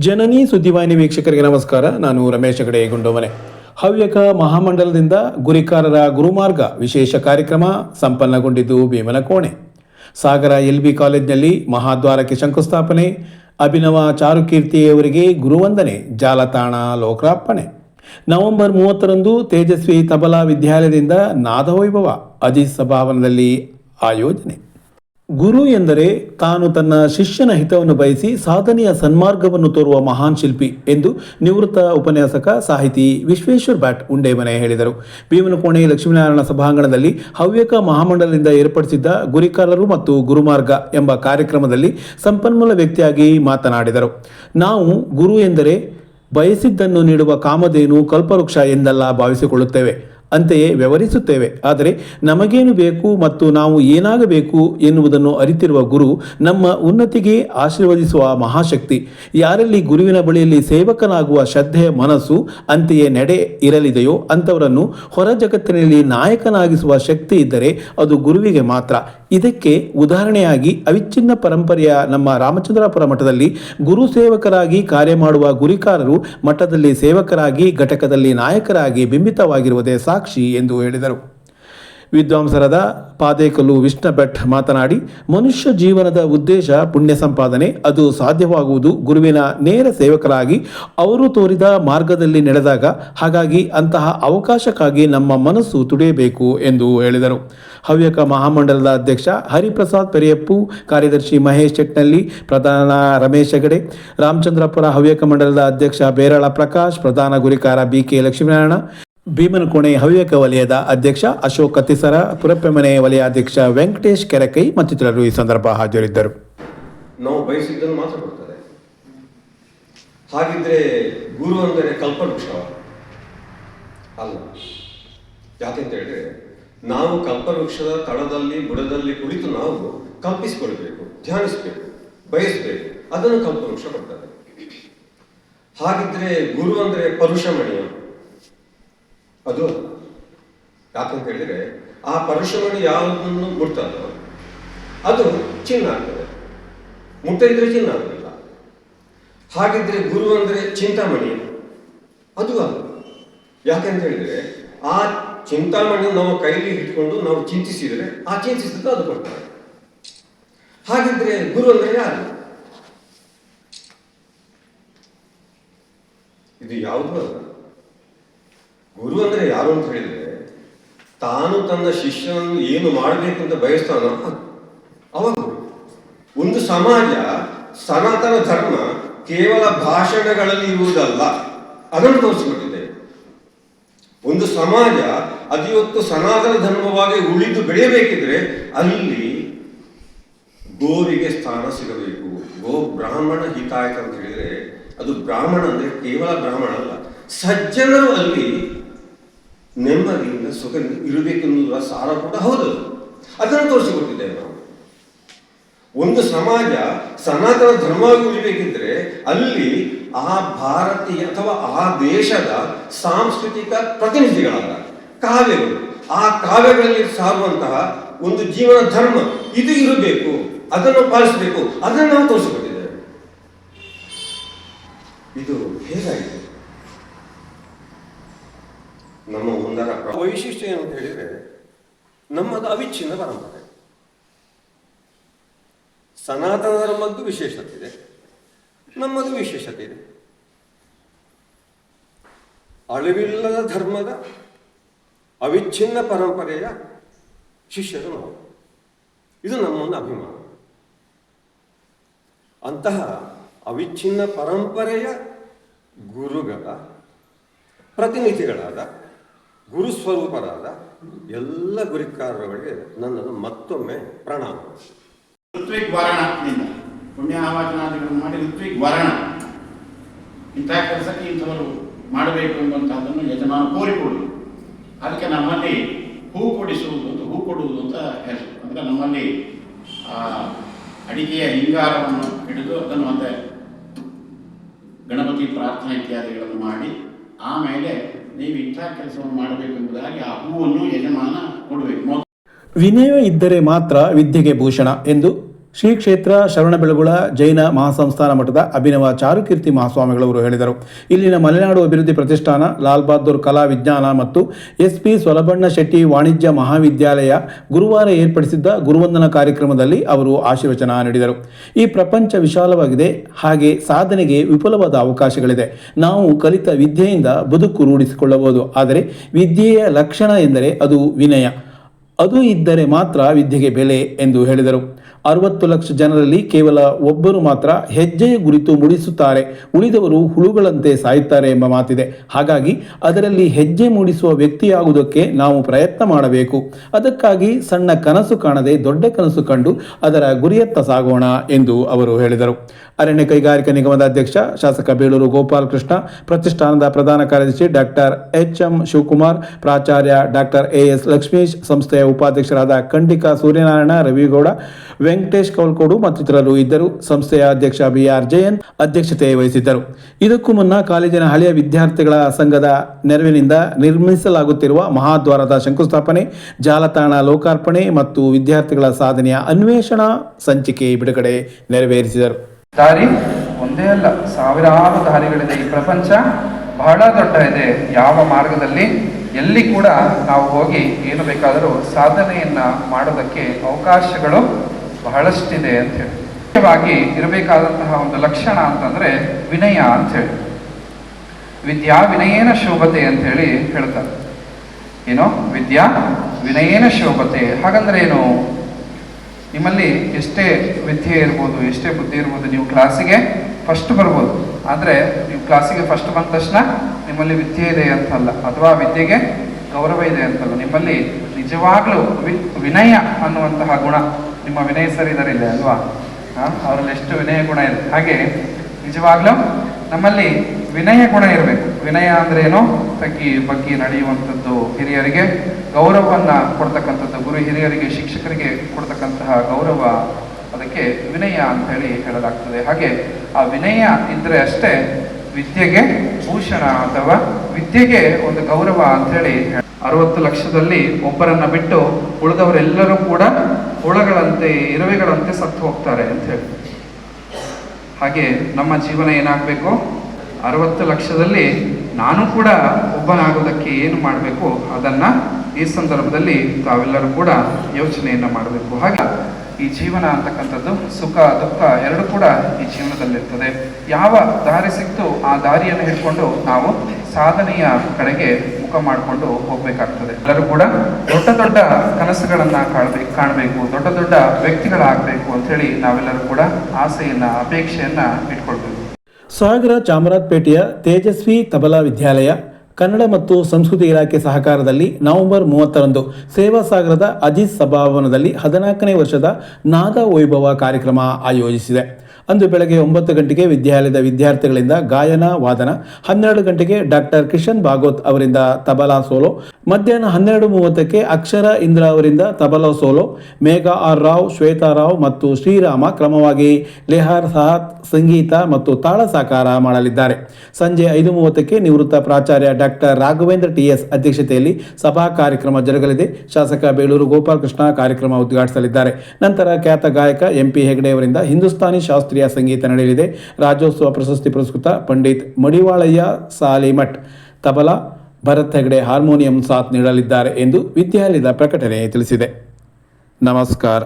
ಜನನಿ ಸುದ್ದಿವಾಹಿನಿ ವೀಕ್ಷಕರಿಗೆ ನಮಸ್ಕಾರ. ನಾನು ರಮೇಶ್ ಹೆಗಡೆ ಗುಂಡೋಮನೆ. ಹವ್ಯಕ ಮಹಾಮಂಡಲದಿಂದ ಗುರಿಕಾರರ ಗುರುಮಾರ್ಗ ವಿಶೇಷ ಕಾರ್ಯಕ್ರಮ ಸಂಪನ್ನಗೊಂಡಿದ್ದು ಭೀಮನಕೋಣೆ. ಸಾಗರ ಎಲ್ ಬಿ ಕಾಲೇಜಿನಲ್ಲಿ ಮಹಾದ್ವಾರಕ್ಕೆ ಶಂಕುಸ್ಥಾಪನೆ. ಅಭಿನವ ಚಾರುಕೀರ್ತಿಯವರಿಗೆ ಗುರುವಂದನೆ, ಜಾಲತಾಣ ಲೋಕಾರ್ಪಣೆ ನವೆಂಬರ್ ಮೂವತ್ತರಂದು ತೇಜಸ್ವಿ ತಬಲಾ ವಿದ್ಯಾಲಯದಿಂದ ನಾದವೈಭವ, ಅಜಿತ್ ಸಭಾವನದಲ್ಲಿ ಆಯೋಜನೆ. ಗುರು ಎಂದರೆ ತಾನು ತನ್ನ ಶಿಷ್ಯನ ಹಿತವನ್ನು ಬಯಸಿ ಸಾಧನೆಯ ಸನ್ಮಾರ್ಗವನ್ನು ತೋರುವ ಮಹಾನ್ ಶಿಲ್ಪಿ ಎಂದು ನಿವೃತ್ತ ಉಪನ್ಯಾಸಕ ಸಾಹಿತಿ ವಿಶ್ವೇಶ್ವರ್ ಭಟ್ ಉಂಡೇಮನೆ ಹೇಳಿದರು. ಭೀಮನಕೋಣೆ ಲಕ್ಷ್ಮೀನಾರಾಯಣ ಸಭಾಂಗಣದಲ್ಲಿ ಹವ್ಯಕ ಮಹಾಮಂಡಲದಿಂದ ಏರ್ಪಡಿಸಿದ್ದ ಗುರಿಕಾರರು ಮತ್ತು ಗುರುಮಾರ್ಗ ಎಂಬ ಕಾರ್ಯಕ್ರಮದಲ್ಲಿ ಸಂಪನ್ಮೂಲ ವ್ಯಕ್ತಿಯಾಗಿ ಮಾತನಾಡಿದರು. ನಾವು ಗುರು ಎಂದರೆ ಬಯಸಿದ್ದನ್ನು ನೀಡುವ ಕಾಮಧೇನು ಕಲ್ಪವೃಕ್ಷ ಎಂದೆಲ್ಲ ಭಾವಿಸಿಕೊಳ್ಳುತ್ತೇವೆ. ಅಂತೆಯೇ ವ್ಯವಹರಿಸುತ್ತೇವೆ. ಆದರೆ ನಮಗೇನು ಬೇಕು ಮತ್ತು ನಾವು ಏನಾಗಬೇಕು ಎನ್ನುವುದನ್ನು ಅರಿತಿರುವ ಗುರು ನಮ್ಮ ಉನ್ನತಿಗೆ ಆಶೀರ್ವದಿಸುವ ಮಹಾಶಕ್ತಿ. ಯಾರಲ್ಲಿ ಗುರುವಿನ ಬಳಿಯಲ್ಲಿ ಸೇವಕನಾಗುವ ಶ್ರದ್ಧೆಯ ಮನಸ್ಸು ಅಂತೆಯೇ ನಡೆ ಇರಲಿದೆಯೋ ಅಂಥವರನ್ನು ಹೊರ ಜಗತ್ತಿನಲ್ಲಿ ನಾಯಕನಾಗಿಸುವ ಶಕ್ತಿ ಇದ್ದರೆ ಅದು ಗುರುವಿಗೆ ಮಾತ್ರ. ಇದಕ್ಕೆ ಉದಾಹರಣೆಯಾಗಿ ಅವಿಚ್ಛಿನ್ನ ಪರಂಪರೆಯ ನಮ್ಮ ರಾಮಚಂದ್ರಾಪುರ ಮಠದಲ್ಲಿ ಗುರು ಸೇವಕರಾಗಿ ಕಾರ್ಯ ಮಾಡುವ ಗುರಿಕಾರರು ಮಠದಲ್ಲಿ ಸೇವಕರಾಗಿ ಘಟಕದಲ್ಲಿ ನಾಯಕರಾಗಿ ಬಿಂಬಿತವಾಗಿರುವುದೇ ಸಾಕ್ಷಿ ಎಂದು ಹೇಳಿದರು. ವಿದ್ವಾಂಸರಾದ ಪಾದೇಕಲು ವಿಷ್ಣು ಭಟ್ ಮಾತನಾಡಿ, ಮನುಷ್ಯ ಜೀವನದ ಉದ್ದೇಶ ಪುಣ್ಯ ಸಂಪಾದನೆ, ಅದು ಸಾಧ್ಯವಾಗುವುದು ಗುರುವಿನ ನೇರ ಸೇವಕರಾಗಿ ಅವರು ತೋರಿದ ಮಾರ್ಗದಲ್ಲಿ ನಡೆದಾಗ, ಹಾಗಾಗಿ ಅಂತಹ ಅವಕಾಶಕ್ಕಾಗಿ ನಮ್ಮ ಮನಸ್ಸು ತುಡಿಯಬೇಕು ಎಂದು ಹೇಳಿದರು. ಹವ್ಯಕ ಮಹಾಮಂಡಲದ ಅಧ್ಯಕ್ಷ ಹರಿಪ್ರಸಾದ್ ಪೆರಿಯಪ್ಪು, ಕಾರ್ಯದರ್ಶಿ ಮಹೇಶ್ ಚೆಟ್ನಳ್ಳಿ ಪ್ರಧಾನ ರಮೇಶ್ ಹೆಗಡೆ, ರಾಮಚಂದ್ರಪುರ ಹವ್ಯಕ ಮಂಡಲದ ಅಧ್ಯಕ್ಷ ಬೇರಳ ಪ್ರಕಾಶ್, ಪ್ರಧಾನ ಗುರಿಕಾರ ಬಿ ಕೆ ಲಕ್ಷ್ಮೀನಾರಾಯಣ ಭೀಮನಕೋಣೆ ಹವ್ಯಕ ವಲಯದ ಅಧ್ಯಕ್ಷ ಅಶೋಕ್ ಕತ್ತಿಸರ ವಲಯ ವಲಯಾಧ್ಯಕ್ಷ ವೆಂಕಟೇಶ್ ಕೆರಕೈ ಮತ್ತಿತರರು ಈ ಸಂದರ್ಭ ಹಾಜರಿದ್ದರು. ನಾವು ಬಯಸಿದ್ದನ್ನು ಮಾತ್ರ ಕೊಡ್ತಾರೆ. ಹಾಗಿದ್ರೆ ಗುರು ಅಂದರೆ ಕಲ್ಪವೃಕ್ಷ ಅಲ್ಲ. ಯಾಕೆಂತ ಹೇಳಿದ್ರೆ ನಾವು ಕಲ್ಪವೃಕ್ಷದ ತಳದಲ್ಲಿ, ಬುಡದಲ್ಲಿ ಕುಳಿತು ನಾವು ಕಲ್ಪಿಸಿಕೊಳ್ಬೇಕು, ಧ್ಯಾನಿಸಬೇಕು, ಬಯಸಬೇಕು. ಅದನ್ನು ಕಲ್ಪವೃಕ್ಷ ಕೊಡ್ತಾರೆ. ಹಾಗಿದ್ರೆ ಗುರು ಅಂದರೆ ಪರುಷಮಣಿಯ? ಅದು ಯಾಕಂತ ಹೇಳಿದ್ರೆ, ಆ ಪರುಷಮಣಿ ಯಾವುದನ್ನು ಮುಟ್ತದೋ ಅದು ಚಿನ್ನ ಆಗ್ತದೆ. ಮುಟ್ಟದಿದ್ರೆ ಚಿನ್ನ ಆಗುದಿಲ್ಲ. ಹಾಗಿದ್ರೆ ಗುರು ಅಂದ್ರೆ ಚಿಂತಾಮಣಿ. ಅದು ಅಲ್ಲ. ಯಾಕೆಂತ ಹೇಳಿದ್ರೆ, ಆ ಚಿಂತಾಮಣಿ ನಾವು ಕೈಲಿ ಹಿಡ್ಕೊಂಡು ನಾವು ಚಿಂತಿಸಿದರೆ, ಆ ಚಿಂತಿಸಿದ್ದು ಅದು ಕೊಡ್ತಾರೆ ಹಾಗಿದ್ರೆ ಗುರು ಅಂದ್ರೆ ಯಾರು? ಇದು ಯಾವುದು ಅಲ್ಲ ಗುರು ಅಂದ್ರೆ ಯಾರು ಅಂತ ಹೇಳಿದ್ರೆ ತಾನು ತನ್ನ ಶಿಷ್ಯನನ್ನು ಏನು ಮಾಡಬೇಕು ಅಂತ ಬಯಸ್ತಾನೋ ಅವನು ಒಂದು ಸಮಾಜ, ಸನಾತನ ಧರ್ಮ ಕೇವಲ ಭಾಷಣಗಳಲ್ಲಿ ಇರುವುದಲ್ಲ. ಅದನ್ನು ತೋರಿಸಿಕೊಟ್ಟಿದೆ. ಒಂದು ಸಮಾಜ ಅದಿವತ್ತು ಸನಾತನ ಧರ್ಮವಾಗಿ ಉಳಿದು ಬೆಳೆಯಬೇಕಿದ್ರೆ ಅಲ್ಲಿ ಗೋವಿಗೆ ಸ್ಥಾನ ಸಿಗಬೇಕು. ಗೋ ಬ್ರಾಹ್ಮಣ ಹಿತಾಯಕ ಅಂತ ಹೇಳಿದ್ರೆ ಅದು ಬ್ರಾಹ್ಮಣ ಅಂದ್ರೆ ಕೇವಲ ಬ್ರಾಹ್ಮಣ ಅಲ್ಲ. ಸಜ್ಜನರು ಅಲ್ಲಿ ನೆಮ್ಮದಿಯಿಂದ ಸುಖ ಇರಬೇಕೆನ್ನುವ ಸಾರ ಕೂಡ ಹೌದು. ಅದನ್ನು ತೋರಿಸಿಕೊಟ್ಟಿದ್ದೇವೆ ನಾವು. ಒಂದು ಸಮಾಜ ಸನಾತನ ಧರ್ಮವಾಗಿ ಉಳಿಬೇಕಿದ್ರೆ ಅಲ್ಲಿ ಆ ಭಾರತೀಯ ಅಥವಾ ಆ ದೇಶದ ಸಾಂಸ್ಕೃತಿಕ ಪ್ರತಿನಿಧಿಗಳಾದ ಕಾವ್ಯಗಳು, ಆ ಕಾವ್ಯಗಳಲ್ಲಿ ಸಾರುವಂತಹ ಒಂದು ಜೀವನ ಧರ್ಮ ಇದು ಇರಬೇಕು, ಅದನ್ನು ಪಾಲಿಸಬೇಕು, ಅದನ್ನು ನಾವು ತೋರಿಸಿಕೊಟ್ಟಿದ್ದೇವೆ. ಇದು ಹೇಗಾಯಿತು? ನಮ್ಮ ಪ್ರ- ವೈಶಿಷ್ಟ್ಯ ಏನು ಅಂತ ಹೇಳಿದರೆ, ನಮ್ಮದು ಅವಿಚ್ಛಿನ್ನ ಪರಂಪರೆ. ಸನಾತನ ಧರ್ಮದ್ದು ವಿಶೇಷತೆ ಇದೆ, ನಮ್ಮದು ವಿಶೇಷತೆ ಇದೆ. ಅಳಿವಿಲ್ಲದ ಧರ್ಮದ ಅವಿಚ್ಛಿನ್ನ ಪರಂಪರೆಯ ಶಿಷ್ಯರು ನಾವು. ಇದು ನಮ್ಮೊಂದು ಅಭಿಮಾನ. ಅಂತಹ ಅವಿಚ್ಛಿನ್ನ ಪರಂಪರೆಯ ಗುರುಗಳ ಪ್ರತಿನಿಧಿಗಳಾದ ಗುರುಸ್ವರೂಪರಾದ ಎಲ್ಲ ಗುರಿಕಾರರುಗಳಿಗೆ ನನ್ನನ್ನು ಮತ್ತೊಮ್ಮೆ ಪ್ರಣಾಮ. ಋತ್ವಿಕ್ ವಾರಣದಿಂದ ಪುಣ್ಯ ಆವಾಚನಾದಿಗಳನ್ನು ಮಾಡಿ ಋತ್ವಿಕ್ ವಾರಣ. ಇಂಥ ಕೆಲಸಕ್ಕೆ ಇಂಥವರು ಮಾಡಬೇಕು ಎಂಬಂತಹದ್ದನ್ನು ಯಜಮಾನ ಕೋರಿಕೊಡುವುದು ಅದಕ್ಕೆ ನಮ್ಮಲ್ಲಿ ಹೂ ಕೊಡಿಸುವುದು ಅಂತ ಹೂ ಕೊಡುವುದು ಅಂತ ಹೆಸರು ಅಂದರೆ ನಮ್ಮಲ್ಲಿ ಆ, ಅಡಿಕೆಯ ಹಿಂಗಾರವನ್ನು ಹಿಡಿದು ಅದನ್ನು ಮತ್ತೆ ಗಣಪತಿ ಪ್ರಾರ್ಥನೆ ಇತ್ಯಾದಿಗಳನ್ನು ಮಾಡಿ ಆಮೇಲೆ ನೀವು ಇಂಥ ಕೆಲಸವನ್ನು ಮಾಡಬೇಕು ಎಂಬುದಾಗಿ ಆ ಹೂವನ್ನು ಯಜಮಾನ ಕೊಡಬೇಕು. ವಿನಯ ಇದ್ದರೆ ಮಾತ್ರ ವಿದ್ಯೆಗೆ ಭೂಷಣ ಎಂದು ಶ್ರೀ ಕ್ಷೇತ್ರ ಶರಣಬೆಳಗುಳ ಜೈನ ಮಹಾಸಂಸ್ಥಾನ ಮಠದ ಅಭಿನವ ಚಾರುಕೀರ್ತಿ ಮಹಾಸ್ವಾಮಿಗಳವರು ಹೇಳಿದರು. ಇಲ್ಲಿನ ಮಲೆನಾಡು ಅಭಿವೃದ್ಧಿ ಪ್ರತಿಷ್ಠಾನ, ಲಾಲ್ ಬಹದ್ದೂರ್ ಕಲಾ ವಿಜ್ಞಾನ ಮತ್ತು ಎಸ್ ಪಿ ಸೊಲಬಣ್ಣ ಶೆಟ್ಟಿ ವಾಣಿಜ್ಯ ಮಹಾವಿದ್ಯಾಲಯ ಗುರುವಾರ ಏರ್ಪಡಿಸಿದ್ದ ಗುರುವಂದನ ಕಾರ್ಯಕ್ರಮದಲ್ಲಿ ಅವರು ಆಶೀರ್ವಚನ ನೀಡಿದರು. ಈ ಪ್ರಪಂಚ ವಿಶಾಲವಾಗಿದೆ. ಹಾಗೆ ಸಾಧನೆಗೆ ವಿಪುಲವಾದ ಅವಕಾಶಗಳಿದೆ. ನಾವು ಕಲಿತ ವಿದ್ಯೆಯಿಂದ ಬದುಕು ರೂಢಿಸಿಕೊಳ್ಳಬಹುದು. ಆದರೆ ವಿದ್ಯೆಯ ಲಕ್ಷಣ ಎಂದರೆ ಅದು ವಿನಯ. ಅದು ಇದ್ದರೆ ಮಾತ್ರ ವಿದ್ಯೆಗೆ ಬೆಲೆ ಎಂದು ಹೇಳಿದರು. ಅರವತ್ತು ಲಕ್ಷ ಜನರಲ್ಲಿ ಕೇವಲ ಒಬ್ಬರು ಮಾತ್ರ ಹೆಜ್ಜೆಯ ಗುರಿತು ಮೂಡಿಸುತ್ತಾರೆ. ಉಳಿದವರು ಹುಳುಗಳಂತೆ ಸಾಯುತ್ತಾರೆ ಎಂಬ ಮಾತಿದೆ. ಹಾಗಾಗಿ ಅದರಲ್ಲಿ ಹೆಜ್ಜೆ ಮೂಡಿಸುವ ವ್ಯಕ್ತಿಯಾಗುವುದಕ್ಕೆ ನಾವು ಪ್ರಯತ್ನ ಮಾಡಬೇಕು. ಅದಕ್ಕಾಗಿ ಸಣ್ಣ ಕನಸು ಕಾಣದೆ ದೊಡ್ಡ ಕನಸು ಕಂಡು ಅದರ ಗುರಿಯತ್ತ ಸಾಗೋಣ ಎಂದು ಅವರು ಹೇಳಿದರು. ಅರಣ್ಯ ಕೈಗಾರಿಕಾ ನಿಗಮದ ಅಧ್ಯಕ್ಷ ಶಾಸಕ ಬೇಳೂರು ಗೋಪಾಲಕೃಷ್ಣ, ಪ್ರತಿಷ್ಠಾನದ ಪ್ರಧಾನ ಕಾರ್ಯದರ್ಶಿ ಡಾಕ್ಟರ್ ಎಚ್ ಎಂ ಶಿವಕುಮಾರ್, ಪ್ರಾಚಾರ್ಯ ಡಾಕ್ಟರ್ ಎ ಎಸ್ ಲಕ್ಷ್ಮೀಶ್, ಸಂಸ್ಥೆಯ ಉಪಾಧ್ಯಕ್ಷರಾದ ಖಂಡಿಕಾ ಸೂರ್ಯನಾರಾಯಣ, ರವಿಗೌಡ ವೆಂಕಟೇಶ್ ಕೌಲ್ಕೋಡು ಮತ್ತಿತರರು ಇದ್ದರು. ಸಂಸ್ಥೆಯ ಅಧ್ಯಕ್ಷ ಬಿ ಆರ್ ಜಯಂತ್ ಅಧ್ಯಕ್ಷತೆ ವಹಿಸಿದ್ದರು. ಇದಕ್ಕೂ ಮುನ್ನ ಕಾಲೇಜಿನ ಹಳೆಯ ವಿದ್ಯಾರ್ಥಿಗಳ ಸಂಘದ ನೆರವಿನಿಂದ ನಿರ್ಮಿಸಲಾಗುತ್ತಿರುವ ಮಹಾದ್ವಾರದ ಶಂಕುಸ್ಥಾಪನೆ, ಜಾಲತಾಣ ಲೋಕಾರ್ಪಣೆ ಮತ್ತು ವಿದ್ಯಾರ್ಥಿಗಳ ಸಾಧನೆಯ ಅನ್ವೇಷಣಾ ಸಂಚಿಕೆ ಬಿಡುಗಡೆ ನೆರವೇರಿಸಿದರು. ದಾರಿ ಒಂದೇ ಅಲ್ಲ, ಸಾವಿರಾರು ದಾರಿಗಳಿದೆ. ಈ ಪ್ರಪಂಚ ಬಹಳ ದೊಡ್ಡ ಇದೆ. ಯಾವ ಮಾರ್ಗದಲ್ಲಿ ಎಲ್ಲಿ ಕೂಡ ನಾವು ಹೋಗಿ ಏನು ಬೇಕಾದರೂ ಸಾಧನೆಯನ್ನ ಮಾಡೋದಕ್ಕೆ ಅವಕಾಶಗಳು ಬಹಳಷ್ಟಿದೆ ಅಂತ ಹೇಳಿ. ಮುಖ್ಯವಾಗಿ ಇರಬೇಕಾದಂತಹ ಒಂದು ಲಕ್ಷಣ ಅಂತಂದ್ರೆ ವಿನಯ ಅಂತ ಹೇಳಿ. ವಿದ್ಯಾ ವಿನಯೇನ ಶೋಭತೆ ಅಂತ ಹೇಳಿ ಹೇಳ್ತಾರೆ. ಏನು? ವಿದ್ಯಾ ವಿನಯೇನ ಶೋಭತೆ. ಹಾಗಂದ್ರೆ ಏನು? ನಿಮ್ಮಲ್ಲಿ ಎಷ್ಟೇ ವಿದ್ಯೆ ಇರ್ಬೋದು, ಎಷ್ಟೇ ಬುದ್ಧಿ ಇರ್ಬೋದು, ನೀವು ಕ್ಲಾಸಿಗೆ ಫಸ್ಟ್ ಬರ್ಬೋದು. ಆದ್ರೆ ನೀವು ಕ್ಲಾಸಿಗೆ ಫಸ್ಟ್ ಬಂದ ತಕ್ಷಣ ನಿಮ್ಮಲ್ಲಿ ವಿದ್ಯೆ ಇದೆ ಅಂತಲ್ಲ. ಅಥವಾ ವಿದ್ಯೆಗೆ ಗೌರವ ಇದೆ ಅಂತಲ್ಲ. ನಿಮ್ಮಲ್ಲಿ ನಿಜವಾಗ್ಲೂ ವಿನಯ ಅನ್ನುವಂತಹ ಗುಣ ನಿಮ್ಮ ವಿನಯ ಸರ್ ಇದ್ದಾರೆ ಇಲ್ಲೇ ಅಲ್ವಾ? ಅವರಲ್ಲಿ ಎಷ್ಟು ವಿನಯ ಗುಣ ಇದೆ. ಹಾಗೆ, ನಿಜವಾಗ್ಲೂ ನಮ್ಮಲ್ಲಿ ವಿನಯ ಗುಣ ಇರಬೇಕು. ವಿನಯ ಅಂದ್ರೆ ಏನು? ತಗ್ಗಿ ಬಗ್ಗಿ ನಡೆಯುವಂಥದ್ದು ಹಿರಿಯರಿಗೆ ಗೌರವವನ್ನ ಕೊಡ್ತಕ್ಕಂಥದ್ದು, ಗುರು ಹಿರಿಯರಿಗೆ, ಶಿಕ್ಷಕರಿಗೆ ಕೊಡ್ತಕ್ಕಂತಹ ಗೌರವ ಅದಕ್ಕೆ ವಿನಯ ಅಂತ ಹೇಳಿ ಹೇಳಲಾಗ್ತದೆ. ಹಾಗೆ, ಆ ವಿನಯ ಇದ್ರೆ ಅಷ್ಟೇ ವಿದ್ಯೆಗೆ ಭೂಷಣ ಅಥವಾ ವಿದ್ಯೆಗೆ ಒಂದು ಗೌರವ ಅಂತ ಹೇಳಿ ಅರವತ್ತು ಲಕ್ಷದಲ್ಲಿ ಒಬ್ಬರನ್ನ ಬಿಟ್ಟು ಉಳಿದವರೆಲ್ಲರೂ ಕೂಡ ಹುಳಗಳಂತೆ ಇರುವೆಗಳಂತೆ ಸತ್ತು ಹೋಗ್ತಾರೆ ಅಂತ ಹೇಳಿ. ಹಾಗೆ ನಮ್ಮ ಜೀವನ ಏನಾಗಬೇಕು? ಅರವತ್ತು ಲಕ್ಷದಲ್ಲಿ ನಾನು ಕೂಡ ಒಬ್ಬನಾಗೋದಕ್ಕೆ ಏನು ಮಾಡಬೇಕು? ಅದನ್ನ ಈ ಸಂದರ್ಭದಲ್ಲಿ ತಾವೆಲ್ಲರೂ ಕೂಡ ಯೋಚನೆಯನ್ನು ಮಾಡಬೇಕು. ಹಾಗೆ ಈ ಜೀವನ ಅಂತಕ್ಕಂಥದ್ದು ಸುಖ, ದುಃಖ ಎರಡು ಕೂಡ ಈ ಜೀವನದಲ್ಲಿರ್ತದೆ. ಯಾವ ದಾರಿ ಸಿಕ್ತು ಆ ದಾರಿಯನ್ನು ಹಿಡ್ಕೊಂಡು ನಾವು ಸಾಧನೆಯ ಕಡೆಗೆ ಮುಖ ಮಾಡಿಕೊಂಡು ಹೋಗ್ಬೇಕಾಗ್ತದೆ. ಎಲ್ಲರೂ ಕೂಡ ದೊಡ್ಡ ದೊಡ್ಡ ಕನಸುಗಳನ್ನ ಕಾಣಬೇಕು ಕಾಣಬೇಕು, ದೊಡ್ಡ ದೊಡ್ಡ ವ್ಯಕ್ತಿಗಳಾಗಬೇಕು ಅಂತ ಹೇಳಿ ನಾವೆಲ್ಲರೂ ಕೂಡ ಆಸೆಯನ್ನ, ಅಪೇಕ್ಷೆಯನ್ನ ಇಟ್ಕೊಳ್ಬೇಕು. ಸಾಗರ ಚಾಮರಾಜಪೇಟೆಯ ತೇಜಸ್ವಿ ತಬಲಾ ವಿದ್ಯಾಲಯ, ಕನ್ನಡ ಮತ್ತು ಸಂಸ್ಕೃತಿ ಇಲಾಖೆ ಸಹಕಾರದಲ್ಲಿ ನವೆಂಬರ್ ಮೂವತ್ತರಂದು ಸೇವಾ ಸಾಗರದ ಅಜಿತ್ ಸಭಾಭವನದಲ್ಲಿ ಹದಿನಾಲ್ಕನೇ ವರ್ಷದ ನಾದ ವೈಭವ ಕಾರ್ಯಕ್ರಮ ಆಯೋಜಿಸಿದೆ. ಅಂದು ಬೆಳಗ್ಗೆ ಒಂಬತ್ತು ಗಂಟೆಗೆ ವಿದ್ಯಾಲಯದ ವಿದ್ಯಾರ್ಥಿಗಳಿಂದ ಗಾಯನ, ವಾದನ. ಹನ್ನೆರಡು ಗಂಟೆಗೆ ಡಾಕ್ಟರ್ ಕಿಶನ್ ಭಾಗವತ್ ಅವರಿಂದ ತಬಲಾ ಸೋಲೋ. ಮಧ್ಯಾಹ್ನ ಹನ್ನೆರಡು ಮೂವತ್ತಕ್ಕೆ ಅಕ್ಷರ ಇಂದ್ರ ಅವರಿಂದ ತಬಲಾ ಸೋಲೋ. ಮೇಘಾ ಆರ್ ರಾವ್, ಶ್ವೇತಾ ರಾವ್ ಮತ್ತು ಶ್ರೀರಾಮ ಕ್ರಮವಾಗಿ ಲೆಹಾರ್ ಸಹಾತ್ ಸಂಗೀತ ಮತ್ತು ತಾಳ ಸಾಕಾರ ಮಾಡಲಿದ್ದಾರೆ. ಸಂಜೆ ಐದು ಮೂವತ್ತಕ್ಕೆ ನಿವೃತ್ತ ಪ್ರಾಚಾರ್ಯ ಡಾಕ್ಟರ್ ರಾಘವೇಂದ್ರ ಟಿಎಸ್ ಅಧ್ಯಕ್ಷತೆಯಲ್ಲಿ ಸಭಾ ಕಾರ್ಯಕ್ರಮ ಜರುಗಲಿದೆ. ಶಾಸಕ ಬೇಲೂರು ಗೋಪಾಲಕೃಷ್ಣ ಕಾರ್ಯಕ್ರಮ ಉದ್ಘಾಟಿಸಲಿದ್ದಾರೆ. ನಂತರ ಖ್ಯಾತ ಗಾಯಕ ಎಂಪಿ ಹೆಗಡೆ ಅವರಿಂದ ಹಿಂದೂಸ್ತಾನಿ ಶಾಸ್ತ್ರೀಯ ಸಂಗೀತ ನಡೆಯಲಿದೆ. ರಾಜ್ಯೋತ್ಸವ ಪ್ರಶಸ್ತಿ ಪುರಸ್ಕೃತ ಪಂಡಿತ್ ಮಡಿವಾಳಯ್ಯ ಸಾಲಿಮಠ್. ತಬಲಾ ಭರತ್ ಹೆಗಡೆ ಹಾರ್ಮೋನಿಯಂ ಸಾಥ್ ನೀಡಲಿದ್ದಾರೆ ಎಂದು ವಿದ್ಯಾಲಯದ ಪ್ರಕಟಣೆ ತಿಳಿಸಿದೆ. ನಮಸ್ಕಾರ.